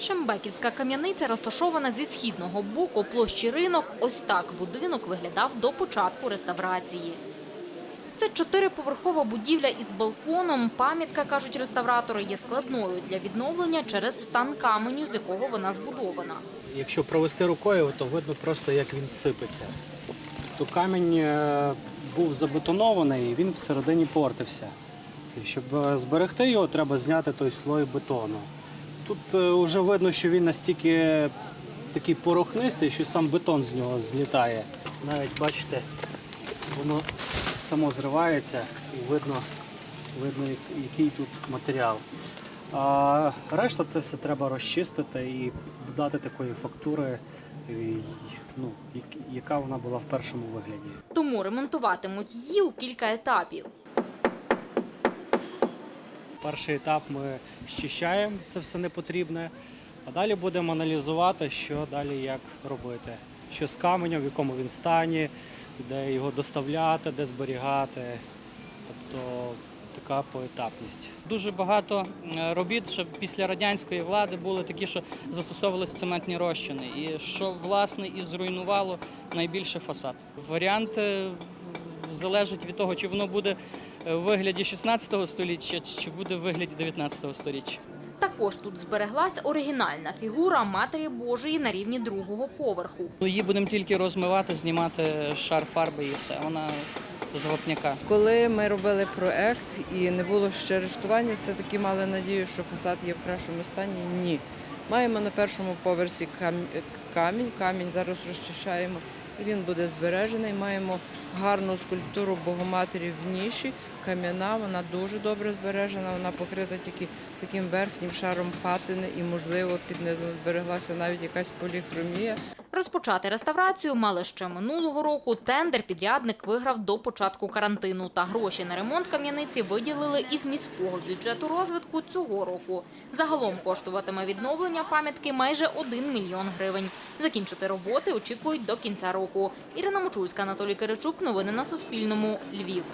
Шембеківська кам'яниця розташована зі східного боку площі ринок. Ось так будинок виглядав до початку реставрації. Це чотириповерхова будівля із балконом. Пам'ятка, кажуть реставратори, є складною для відновлення через стан каменю, з якого вона збудована. Якщо провести рукою, то видно просто, як він сипеться. То камінь е, був забетонований і він всередині портився. І щоб е, зберегти його, треба зняти той слой бетону. Тут вже видно, що він настільки такий порохнистий, що сам бетон з нього злітає. Навіть бачите, воно само зривається і видно, видно який тут матеріал. А решта це все треба розчистити і додати такої фактури, ну, яка вона була в першому вигляді. Тому ремонтуватимуть її у кілька етапів. Перший етап ми щищаємо це все непотрібне, а далі будемо аналізувати, що далі як робити. Що з каменем, в якому він стані, де його доставляти, де зберігати. Тобто така поетапність. Дуже багато е, робіт ще після радянської влади були такі, що застосовувалися цементні розчини, і що власне і зруйнувало найбільше фасад. Варіант е, залежить від того, чи воно буде в вигляді 16 століття, чи буде в вигляді 19 століття. Також тут збереглась оригінальна фігура Матері Божої на рівні другого поверху. Ну, Її будемо тільки розмивати, знімати шар фарби і все. Вона з вапняка. Коли ми робили проект і не було ще арештування, все-таки мали надію, що фасад є в кращому стані. Ні. Маємо на першому поверсі кам- камінь. Камінь зараз розчищаємо. Він буде збережений. Маємо гарну скульптуру Богоматері в ніші. Кам'яна, вона дуже добре збережена. Вона покрита тільки таким верхнім шаром патини і, можливо, під низом збереглася навіть якась поліхромія. Розпочати реставрацію мали ще минулого року. Тендер підрядник виграв до початку карантину. Та гроші на ремонт кам'яниці виділили із міського бюджету розвитку цього року. Загалом коштуватиме відновлення пам'ятки майже 1 мільйон гривень. Закінчити роботи очікують до кінця року. Ірина Мочульська, Анатолій Киричук. Новини на Суспільному. Львів.